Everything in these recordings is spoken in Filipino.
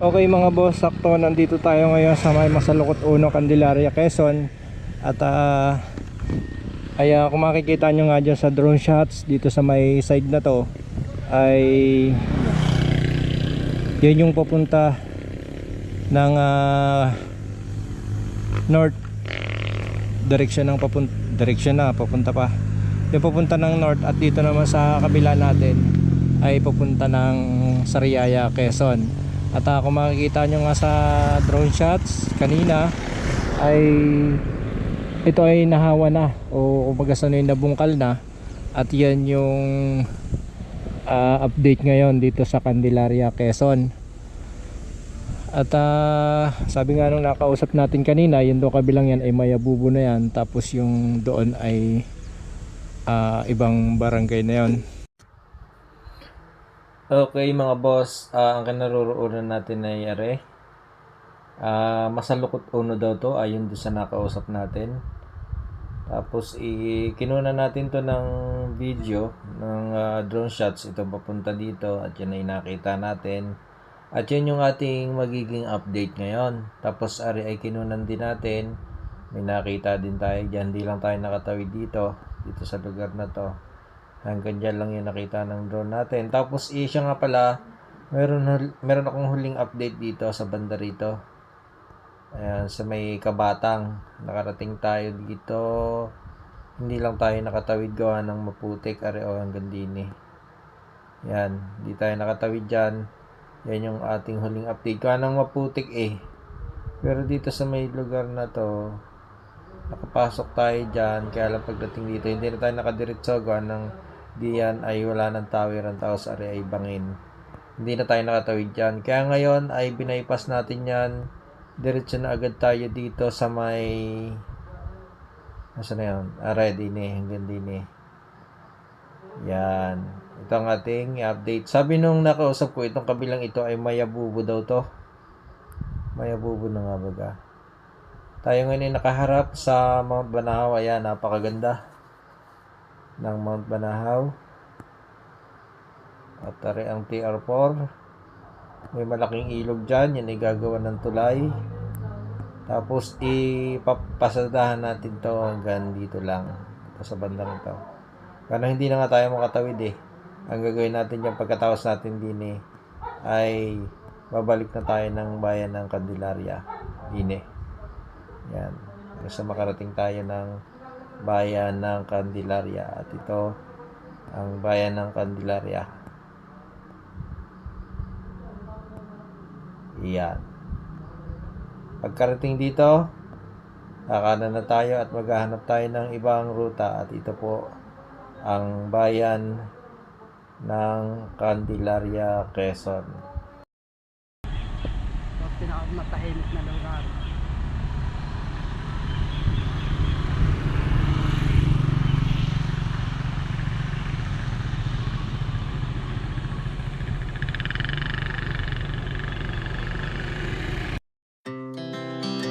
Okay mga boss, sakto nandito tayo ngayon sa may Masalukot Uno, Candelaria, Quezon. At ah ay ah, kung makikita nyo nga dyan sa drone shots dito sa may side na to Ay yun yung papunta ng ah, north direction ng papunta direction na papunta pa. Yung papunta ng north at dito naman sa kabila natin ay papunta ng Sariaya, Quezon at uh, kung makikita nyo nga sa drone shots kanina ay ito ay nahawa na o kumbaga sa yung nabungkal na. At yan yung ah, update ngayon dito sa Candelaria, Quezon. At ah, sabi nga nung nakausap natin kanina yung doon kabilang yan ay mayabubo na yan. Tapos yung doon ay ah, ibang barangay na yon Okay mga boss, ah, ang kinaroroonan natin ay are. Ah, masalukot uno daw to ayon doon sa nakausap natin. Tapos i natin to ng video ng ah, drone shots ito papunta dito at yan ay nakita natin. At yun yung ating magiging update ngayon. Tapos ari ay kinunan din natin. May nakita din tayo dyan. Di lang tayo nakatawid dito. Dito sa lugar na to. Hanggang dyan lang yung nakita ng drone natin. Tapos eh, siya nga pala, meron, meron akong huling update dito sa banda rito. Ayan, sa may kabatang. Nakarating tayo dito. Hindi lang tayo nakatawid gawa ng maputik. Are o hanggang din eh. Yan, hindi tayo nakatawid dyan. Yan yung ating huling update. Gawa ng maputik eh. Pero dito sa may lugar na to, nakapasok tayo dyan. Kaya lang pagdating dito, hindi na tayo nakadiretso. Gawa ng diyan ay wala ng tao sa area ay bangin. Hindi na tayo nakatawid dyan. Kaya ngayon ay binaypas natin yan. Diretso na agad tayo dito sa may... Nasaan na yun? Ah, ready ni. Hanggang din eh. Yan. Ito ang ating update. Sabi nung nakausap ko, itong kabilang ito ay mayabubo daw to. Mayabubo na nga baga. Tayo ngayon ay nakaharap sa Mount Banahaw. Ayan, napakaganda ng Mount Banahaw. At tari ang TR4. May malaking ilog dyan. Yan ay gagawa ng tulay. Tapos ipapasadahan natin to hanggang dito lang. Ito sa bandang ito. Kaya hindi na nga tayo makatawid eh. Ang gagawin natin yung pagkatapos natin din eh, ay babalik na tayo ng bayan ng Candelaria. Din eh. Yan. Basta makarating tayo ng bayan ng Candelaria. At ito, ang bayan ng Candelaria. Yan. Pagkarating dito, kakanan na tayo at maghahanap tayo ng ibang ruta. At ito po, ang bayan ng Candelaria, Quezon. pinakamatahimik na lugar.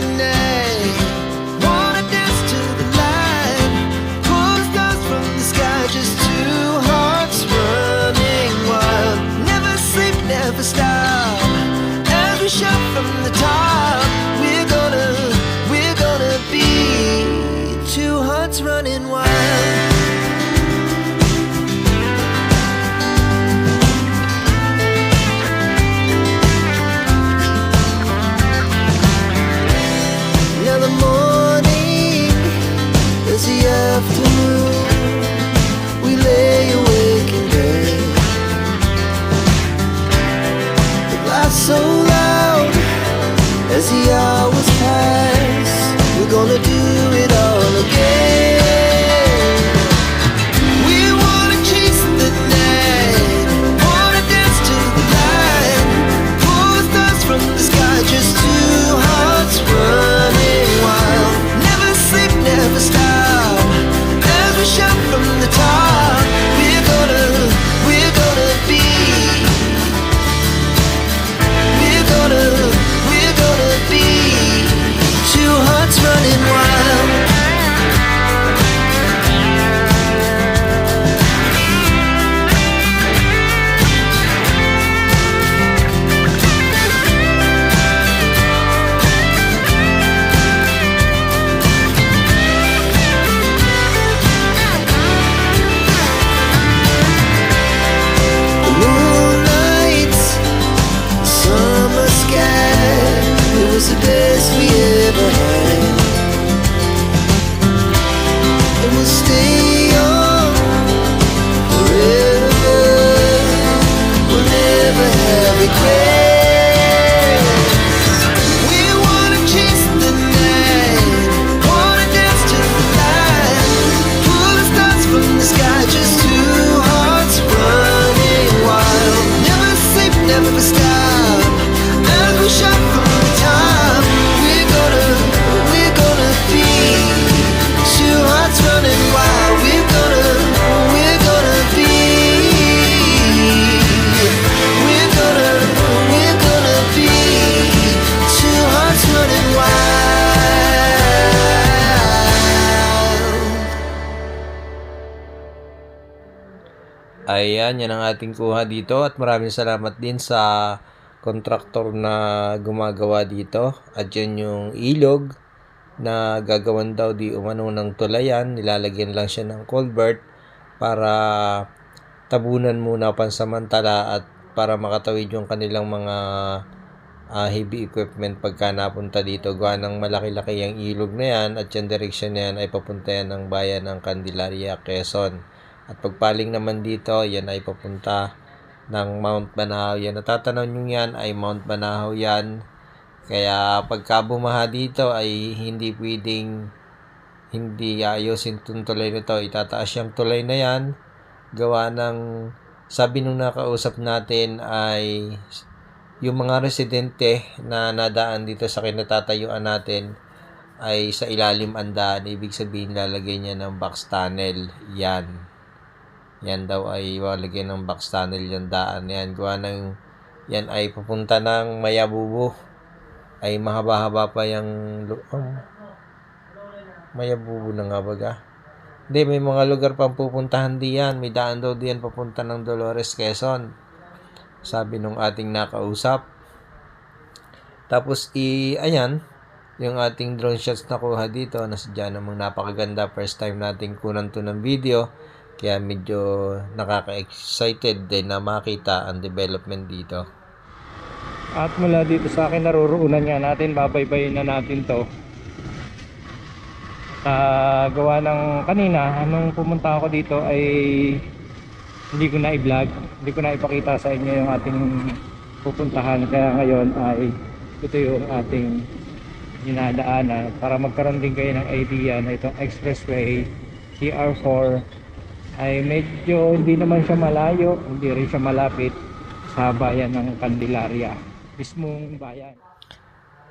The night, Ayan, yan ang ating kuha dito at maraming salamat din sa kontraktor na gumagawa dito. At yan yung ilog na gagawan daw di umano ng tulayan. Nilalagyan lang siya ng culvert para tabunan muna pansamantala at para makatawid yung kanilang mga ah, heavy equipment pagka napunta dito. Gawa ng malaki-laki yung ilog na yan at yung direction na yan ay papunta yan ng bayan ng Candelaria, Quezon. At pagpaling naman dito, yan ay papunta ng Mount Banahaw. Yan, natatanaw nyo yan ay Mount Banahaw yan. Kaya pagka bumaha dito ay hindi pwedeng hindi ayusin itong tulay na to. Itataas yung tulay na yan. Gawa ng, sabi nung nakausap natin ay yung mga residente na nadaan dito sa kinatatayuan natin ay sa ilalim ang. Ibig sabihin lalagay niya ng box tunnel. Yan. Yan daw ay lalagyan ng box tunnel yung daan. Yan. Gawa ng yan ay pupunta ng Mayabubu. Ay mahaba-haba pa yung oh, Mayabubu na nga baga. Hindi, may mga lugar pang pupuntahan diyan. May daan daw diyan papunta ng Dolores, Quezon. Sabi nung ating nakausap. Tapos, i, ayan, yung ating drone shots na kuha dito, nasadya namang napakaganda. First time nating kunan to ng video. Kaya medyo nakaka-excited din na makita ang development dito. At mula dito sa akin naruroonan nga natin, babaybayin na natin to. Sa gawa ng kanina, nung pumunta ako dito ay hindi ko na i-vlog, hindi ko na ipakita sa inyo yung ating pupuntahan. Kaya ngayon ay ito yung ating dinadaanan para magkaroon din kayo ng idea na itong expressway TR4 ay medyo hindi naman siya malayo, hindi rin siya malapit sa bayan ng Candelaria, mismong bayan.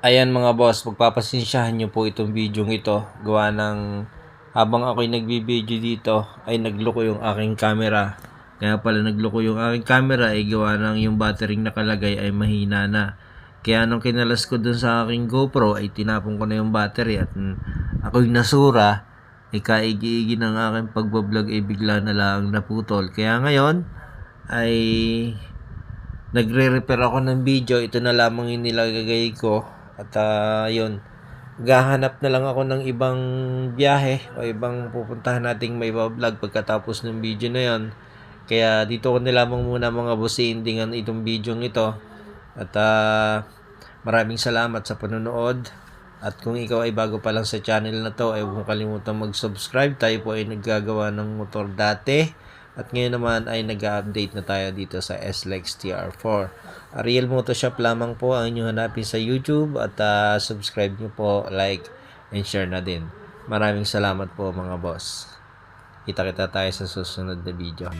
Ayan mga boss, pagpapasensyahan nyo po itong video ito. Gawa ng habang ako'y nagbibideo dito ay nagloko yung aking camera. Kaya pala nagloko yung aking camera ay gawa ng yung battery nakalagay ay mahina na. Kaya nung kinalas ko dun sa aking GoPro ay tinapon ko na yung battery at ako'y nasura ay kaigi-igi ng aking pagbablog ay bigla na lang naputol. Kaya ngayon ay nagre-repair ako ng video. Ito na lamang yung nilagay ko. At ah, yun, gahanap na lang ako ng ibang biyahe o ibang pupuntahan nating may vlog pagkatapos ng video na yon. Kaya dito ko na lamang muna mga boss endingan itong video ito. At ah, maraming salamat sa panonood. At kung ikaw ay bago pa lang sa channel na to, ay huwag kalimutan mag-subscribe. Tayo po ay naggagawa ng motor dati. At ngayon naman ay nag-update na tayo dito sa SLEX TR4. Ariel Motoshop lamang po ang inyong hanapin sa YouTube at ah, subscribe nyo po, like, and share na din. Maraming salamat po mga boss. Kita-kita tayo sa susunod na video.